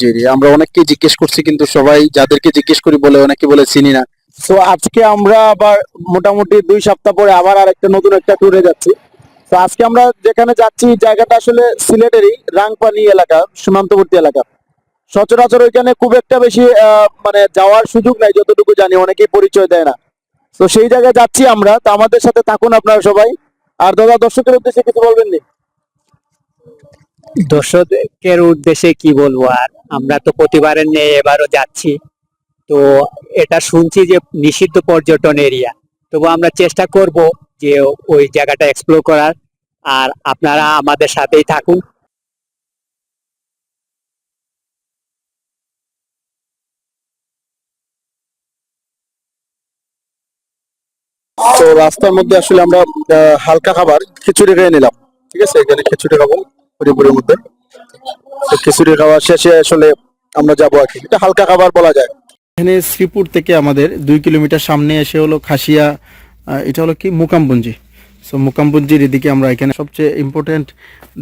জি জি, আমরা অনেককে জিজ্ঞেস করছি, কিন্তু সবাই যাদেরকে জিজ্ঞেস করি বলে অনেকে বলে চিনি না। তো আজকে আমরা আবার মোটামুটি দুই সপ্তাহ পরে আবার আরেকটা নতুন একটা ট্যুরে যাচ্ছি। তো আজকে আমরা যেখানে যাচ্ছি জায়গাটা আসলে সিলেটেরই, রাংপানি এলাকা, সীমান্তবর্তী এলাকা। সচরাচর ওইখানে খুব একটা বেশি মানে যাওয়ার সুযোগ নাই, যতটুকু জানি, অনেকেই পরিচয় দেয় না। তো সেই জায়গায় যাচ্ছি আমরা, তো আমাদের সাথে থাকুন আপনারা সবাই। আর দাদা দর্শকের উদ্দেশ্যে কিছু বলবেন নি? দর্শকের উদ্দেশ্যে কি বলব? আর আমরা তো প্রতিবারের নিয়ে এবারও যাচ্ছি। তো এটা শুনছি যে নিষিদ্ধ পর্যটন এরিয়া। তবু আমরা চেষ্টা করব যে ওই জায়গাটা এক্সপ্লোর করার। আর আপনারা আমাদের সাথেই থাকুন। তো রাস্তার মধ্যে আসলে আমরা হালকা খাবার, খিচুড়ি খেয়ে নিলাম। ঠিক আছে? এখানে খিচুড়ি খাব। হরিপুরের মধ্যে। তো খিচুড়ি খাওয়া শেষে আসলে আমরা যাব আর কি। এটা হালকা খাবার বলা যায়। এখানে শ্রীপুর থেকে আমাদের দুই কিলোমিটার সামনে এসে হলো খাসিয়া এটা হলো কি? মুকামপুঞ্জি সো মুকামপুঞ্জির এদিকে আমরা এখানে সবচেয়ে ইম্পর্টেন্ট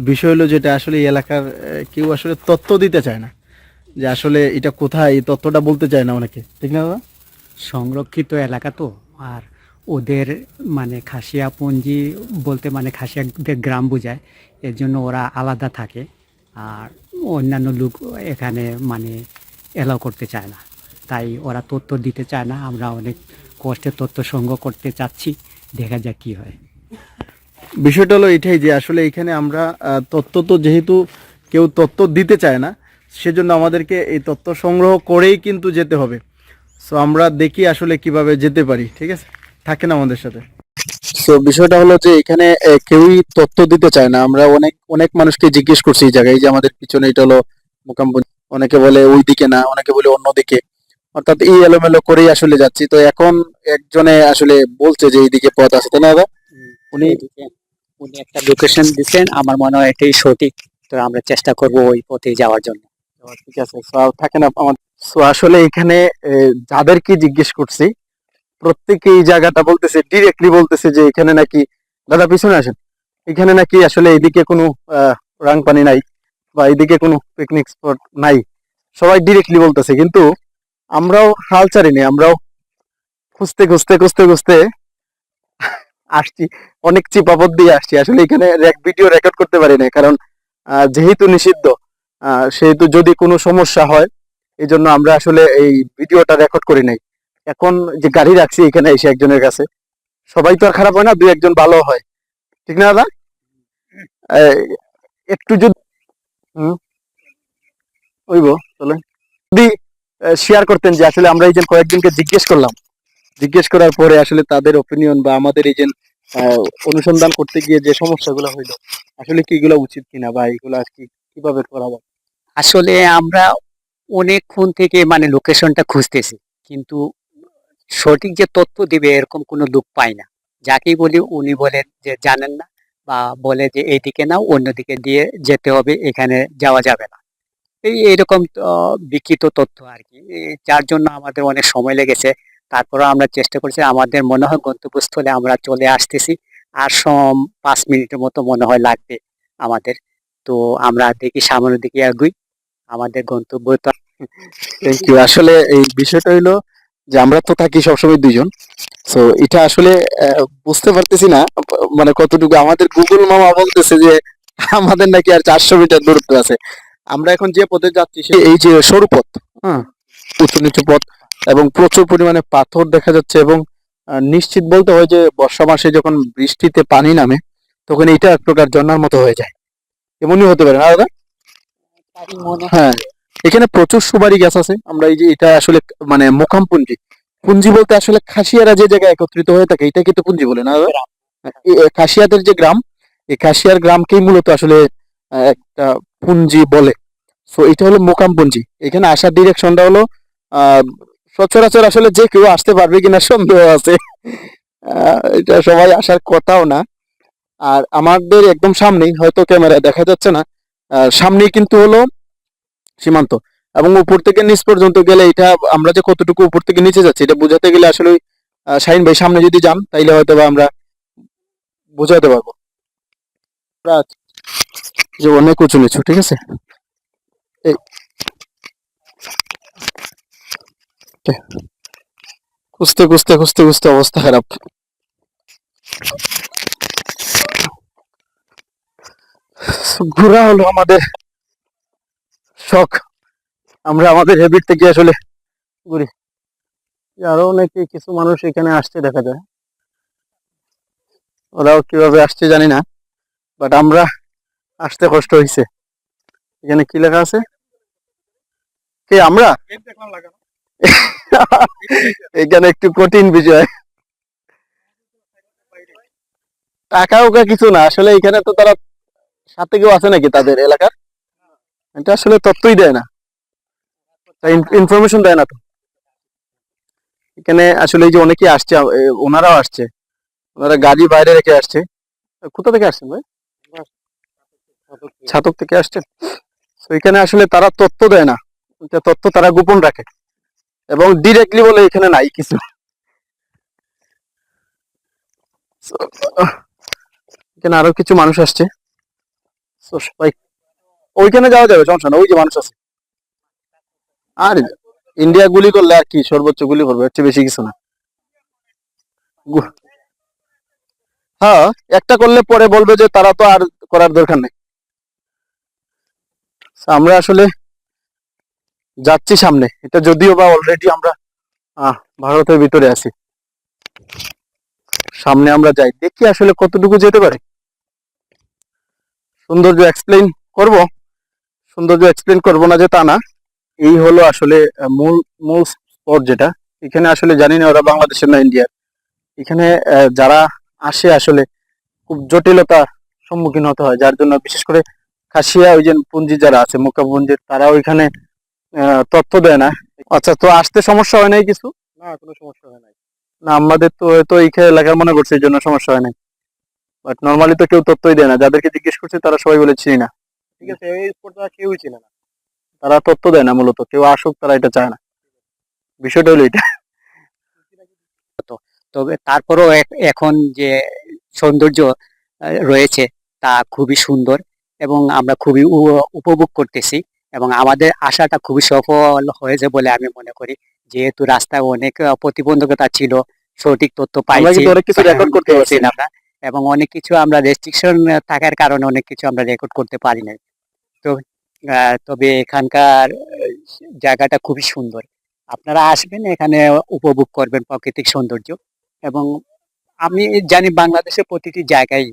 বিষয় হলো যেটা আসলে এই এলাকার কেউ আসলে তথ্য দিতে চায় না। যে আসলে এটা কোথায় এই তথ্যটা বলতে চায় না অনেকে। ঠিক না দাদা? সংরক্ষিত এলাকা তো আর ওদের মানে খাসিয়া পঞ্জি বলতে মানে খাসিয়াদের গ্রাম বোঝায়, এর জন্য ওরা আলাদা থাকে আর অন্যান্য লোক এখানে মানে এলাও করতে চায় না। তাই ওরা তথ্য দিতে চায় না, আমরা অনেক কষ্টে তথ্য সংগ্রহ করতে চাচ্ছি, দেখা যাক কি হয়। বিষয়টা হলো এটাই যে আসলে এখানে আমরা তথ্য তো যেহেতু কেউ তথ্য দিতে চায় না, সেজন্য আমাদেরকে এই তথ্য সংগ্রহ করেই কিন্তু যেতে হবে। সো আমরা দেখি আসলে কীভাবে যেতে পারি, ঠিক আছে? থাকেন আমাদের সাথে। তো বিষয়টা হলো যে এখানে কেউই তথ্য দিতে চায় না। আমরা অনেক অনেক মানুষকে জিজ্ঞেস করছি এই জায়গায় যে আমাদের পিছনে এটা হলো মোকামপুঞ্জ অনেকে বলে ওই দিকে না অনেকে বলে অন্য দিকে। অর্থাৎ এই এলোমেলো করেই আসলে যাচ্ছি। তো এখন একজনে আসলে বলছে যে এইদিকে পথ আছে। তাই না দাদা? উনি উনি একটা লোকেশন দিচ্ছেন আমার মনে হয় এটাই সঠিক। তো আমরা চেষ্টা করব ওই পথে যাওয়ার জন্য। ঠিক আছে। থাকেন আমার আসলে এখানে যাদেরকে জিজ্ঞেস করছি প্রত্যেকে এই জায়গাটা বলতেছে ডিরেক্টলি বলতেছে যে এখানে নাকি, দাদা পিছনে আসেন। এখানে নাকি আসলে এদিকে কোনো রাংপানি নাই বা এদিকে কোনো পিকনিক স্পট নাই। সবাই ডিরেক্টলি বলতেছে, কিন্তু আমরাও হাল ছাড়িনি, আমরাও খুঁজতে খুঁজতে খুঁজতে খুঁজতে আসছি, অনেক চিপাপথ দিয়ে আসছি। আসলে এখানে ভিডিও রেকর্ড করতে পারি না কারণ যেহেতু নিষিদ্ধ সেহেতু যদি কোনো সমস্যা হয় এই জন্য আমরা আসলে এই ভিডিওটা রেকর্ড করি নাই। এখন যে গাড়ি রাখছি এখানে এসে একজনের কাছে, সবাই তো আর খারাপ হয় না, দুই একজন ভালো হয়। ঠিক না দাদা? একটু যদি হুম? ওইব চলে যদি শেয়ার করতেন যে আসলে আমরা এই যে কয়েকজনকে জিজ্ঞেস করলাম, জিজ্ঞেস করার পরে আসলে তাদের ওপিনিয়ন বা আমাদের এই যে অনুসন্ধান করতে গিয়ে যে সমস্যাগুলো হইল, আসলে কি এগুলো উচিত কিনা বা এগুলো আর কি, কীভাবে করা আসলে আমরা অনেকক্ষণ থেকে মানে লোকেশনটা খুঁজতেছি, কিন্তু সঠিক যে তথ্য দিবে, এরকম কোনো লোক পাই না। যাকেই বলি, উনি বলেন যে জানেন না, বা বলে যে এইদিকে না অন্যদিকে দিয়ে যেতে হবে, এখানে যাওয়া যাবে না। এই এরকম বিকৃত তথ্য আর কি। যার জন্য আমাদের অনেক সময় লেগেছে। তারপরে আমরা চেষ্টা করছি, আমাদের মনে হয় গন্তব্যস্থলে আমরা চলে আসতেছি। আর সম পাঁচ মিনিটের মতো মনে হয় লাগবে আমাদের। তো আমরা দেখি সামনের দিকে এগুই। আমাদের গন্তব্য ইউ আসলে এই বিষয়টা হইল যে আমরা তো থাকি সবসময় দুইজন। সো এটা আসলে আহ, বুঝতে পারতেছি না। মানে কতটুকু আমাদের গুগল মামা বলতেছে যে আমাদের নাকি আর চারশো মিটার দূরত্ব আছে। আমরা এখন যে পথে যাচ্ছি এই যে সরু পথ হ্যাঁ উঁচু নিচু পথ এবং প্রচুর পরিমাণে পাথর দেখা যাচ্ছে এবং নিশ্চিত বলতে হয় যে বর্ষা মাসে যখন বৃষ্টিতে পানি নামে তখন এটা এক প্রকার ঝর্ণার মতো হয়ে যায়। এমনই হতে পারে না দাদা? হ্যাঁ। এখানে প্রচুর সুপারি গাছ আছে। আমরা এই যে এটা আসলে মানে মোকাম পুঞ্জি বলতে আসলে খাসিয়ারা যে জায়গায় একত্রিত হয়ে থাকে এটা কিন্তু পুঞ্জি বলে না? খাসিয়াদের যে গ্রাম এই খাসিয়ার গ্রামকেই মূলত আসলে একটা পুঞ্জি বলে। সো এটা হলো মোকাম পুঞ্জি। এখানে আসার ডিরেকশনটা হলো আহ সচরাচর আসলে যে কেউ আসতে পারবে কিনা সন্দেহ আছে। আহ, এটা সবাই আসার কথাও না। আর আমাদের একদম সামনেই হয়তো ক্যামেরায় দেখা যাচ্ছে না সামনেই কিন্তু হলো সীমান্ত। এবং উপর থেকে নিচ পর্যন্ত গেলে এটা আমরা যে কতটুকু উপর থেকে নিচে যাচ্ছি, এটা বোঝাতে গেলে আসলে শাহিন ভাই সামনে যদি যান, তাইলে হয়তো বা আমরা বোঝাতে পারব। যে অনেক উঁচু নিচু, ঠিক আছে? এই। খুঁজতে খুঁজতে খুঁজতে খুঁজতে অবস্থা খারাপ। ঘোরা হলো আমাদের শখ। আমরা আমাদের হ্যাবিট থেকে আসলে ঘুরি। আরও অনেকে কিছু মানুষ এখানে আসছে দেখা যায়। ওরাও কীভাবে আসছে জানি না বাট আমরা আসতে কষ্ট হয়েছে এখানে কি লেখা আছে? কে, আমরা? এখানে একটু কঠিন বিষয়। টাকা ওকা কিছু না, আসলে এখানে তো তারা সাথে কেউ আছে নাকি তাদের এলাকার? এটা আসলে তথ্যই দেয় না। ইনফরমেশন দেয় না তো? এখানে আসলে এই যে অনেকেই আসছে ওনারাও আসছে। ওনারা গাড়ি বাইরে রেখে আসছে। কোথা থেকে আসছেন ভাই? ছাতক থেকে আসছেন তো এখানে আসলে তারা তথ্য দেয় না। তথ্য তারা গোপন রাখে। এবং ডিরেক্টলি বলে এখানে নাই কিছু। এখানে আরও কিছু মানুষ আসছে। ওইখানে যাওয়া যাবে, সমস্যা না ওই যে মানুষ আছে। আর ইন্ডিয়া গুলি করলে আর কি সর্বোচ্চ গুলি করবে চেয়ে বেশি কিছু না। হ্যাঁ একটা করলে পরে বলবে যে তারা তো আর করার দরকার নেই। আমরা আসলে যাচ্ছি সামনে। এটা যদিও বা অলরেডি আমরা ভারতের ভিতরে আছি। সামনে আমরা যাই, দেখি আসলে কতটুকু যেতে পারে। সৌন্দর্য এক্সপ্লেন করব। সৌন্দর্য এক্সপ্লেন করব না যে তা না। এই হলো আসলে মূল মূল স্পট যেটা। এখানে আসলে জানি না ওরা বাংলাদেশের না ইন্ডিয়ার। এখানে যারা আসে আসলে খুব জটিলতার সম্মুখীন হতে হয়। যার জন্য বিশেষ করে খাসিয়া ওই যে পুঞ্জি যারা আছে মুখাপুঞ্জির তারা ওইখানে আহ, তথ্য দেয় না। আচ্ছা তো আসতে সমস্যা হয় নাই কিছু? না কোনো সমস্যা হয় নাই। না আমাদের তো হয়তো এই খেয়ে এলাকার মনে করছে এই জন্য সমস্যা হয় নাই। বাট নর্মালি তো কেউ তথ্যই দেয় না। যাদেরকে জিজ্ঞেস করছে তারা সবাই বলে চিনি না। ঠিক আছে এই স্পোর্টটা কেউই চেনে না। তারা তথ্য দেয় না মূলত কেউ আসুক তারা এটা চায় না। বিষয়টা হলো এটা। তবে তারপরেও এখন যে সৌন্দর্য রয়েছে তা খুবই সুন্দর এবং আমরা খুবই উপভোগ করতেছি এবং আমাদের আশাটা খুবই সফল হয়েছে বলে আমি মনে করি। যেহেতু রাস্তায় অনেক প্রতিবন্ধকতা ছিল সঠিক তথ্য পাইছি অনেক কিছু রেকর্ড করতে পারছি। পেয়েছি আমরা এবং অনেক কিছু আমরা রেস্ট্রিকশন থাকার কারণে অনেক কিছু আমরা রেকর্ড করতে পারি না তো তবে এখানকার জায়গাটা খুবই সুন্দর। আপনারা আসবেন, এখানে উপভোগ করবেন প্রাকৃতিক সৌন্দর্য এবং আমি জানি বাংলাদেশের প্রতিটি জায়গায়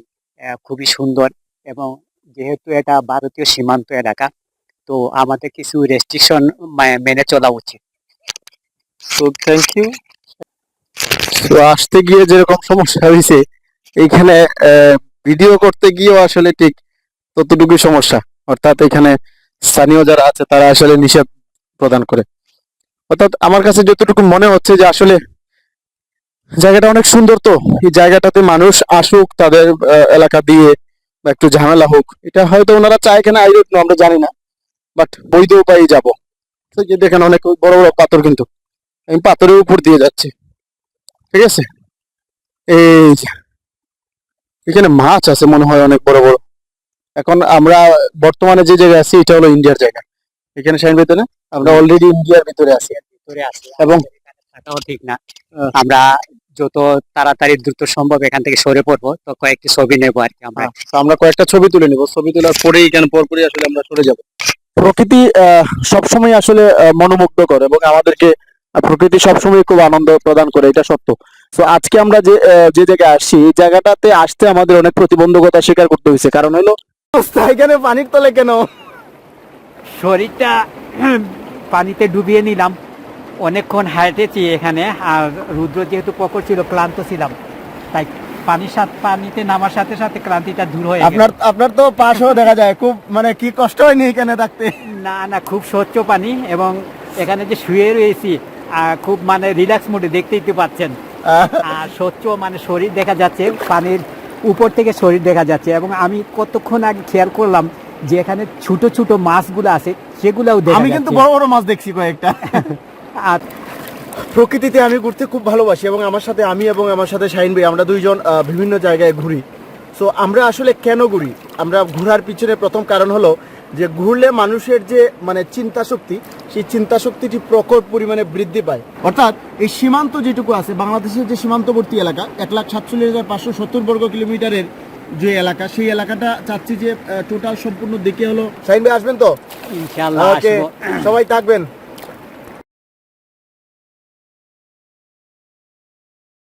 খুবই সুন্দর এবং যেহেতু এটা ভারতীয় সীমান্ত এলাকা, তো আমাদের কিছু রেস্ট্রিকশন মেনে চলা উচিত। তো থ্যাংক ইউ তো আসতে গিয়ে যেরকম সমস্যা হয়েছে এইখানে ভিডিও করতে গিয়েও আসলে ঠিক ততটুকুই সমস্যা। অর্থাৎ এখানে স্থানীয় যারা আছে, তারা আসলে নিষেধ প্রদান করে। অর্থাৎ আমার কাছে যতটুকু মনে হচ্ছে যে আসলে জায়গাটা অনেক সুন্দর তো। এই জায়গাটাতে মানুষ আসুক, তাদের এলাকা দিয়ে বা একটু ঝামেলা হোক। এটা হয়তো ওনারা চায় কিনা আই ডোন্ট নো আমরা জানি না। বাট বৈধ উপায়ে যাব। যে দেখেন, অনেক বড় বড় পাথর কিন্তু। আমি পাথরের উপর দিয়ে যাচ্ছি। ঠিক আছে? এই এখানে মাছ আছে, মনে হয় অনেক বড় বড়। এখন আমরা বর্তমানে যে জায়গায় আছি এটা হলো ইন্ডিয়ার জায়গা। এখানে শাইন পেতে না আমরা অলরেডি ইন্ডিয়ার ভিতরে আছি। ভিতরে আছে। এবং থাকাও ঠিক না। আমরা যত তাড়াতাড়ি দ্রুত সম্ভব এখান থেকে সরে পড়ব তো কয়েকটি ছবি নেব আর কি আমরা। তো আমরা কয়েকটা ছবি তুলে নিব। ছবি তোলার পরেই এখানে পরপরই আসলে আমরা সরে যাব। প্রকৃতি আহ, সবসময় আসলে আহ, মনোমুগ্ধকর এবং আমাদেরকে প্রকৃতি সবসময় খুব আনন্দ প্রদান করে এটা সত্য। তো আজকে আমরা যে যে জায়গায় আসছি এই জায়গাটাতে আসতে আমাদের অনেক প্রতিবন্ধকতা স্বীকার করতে হয়েছে। কারণ হলো এখানে পানির তলে কেন? শরীরটা পানিতে ডুবিয়ে নিলাম। অনেকক্ষণ হাঁটেছি এখানে আর রুদ্র যেহেতু ছিল ক্লান্ত ছিলাম। তাই পানির সাথে পানিতে নামার সাথে সাথে ক্লান্তিটা দূর হয়ে আপনার আপনার তো পাশও দেখা যায় খুব মানে কি কষ্ট হয়নি এখানে থাকতে? না না খুব স্বচ্ছ পানি এবং এখানে যে শুয়ে রয়েছি আহ, খুব মানে রিল্যাক্স মুডে দেখতেই তো পাচ্ছেন। আর স্বচ্ছ মানে শরীর দেখা যাচ্ছে পানির উপর থেকে শরীর দেখা যাচ্ছে এবং আমি কতক্ষণ আগে খেয়াল করলাম যে এখানে ছোট ছোট মাছগুলো আছে সেগুলোও দেখা আমি কিন্তু বড় বড় মাছ দেখছি কয়েকটা। আর প্রকৃতিতে আমি ঘুরতে খুব ভালোবাসি এবং আমার সাথে আমি এবং আমার সাথে শাহিন ভাই আমরা দুইজন বিভিন্ন জায়গায় ঘুরি। সো আমরা আসলে কেন ঘুরি? আমরা ঘোরার পিছনে প্রথম কারণ হলো যে ঘুরলে মানুষের যে মানে চিন্তা শক্তি সেই চিন্তা শক্তিটি প্রকট পরিমাণে বৃদ্ধি পায়। অর্থাৎ এই সীমান্ত যেটুকু আছে বাংলাদেশের যে সীমান্তবর্তী এলাকা এক লাখ সাতচল্লিশ হাজার পাঁচশো সত্তর বর্গ কিলোমিটারের যে এলাকা সেই এলাকাটা চাচ্ছি যে টোটাল সম্পূর্ণ দেখে হলো। সাইন ভাই আসবেন তো? সবাই থাকবেন।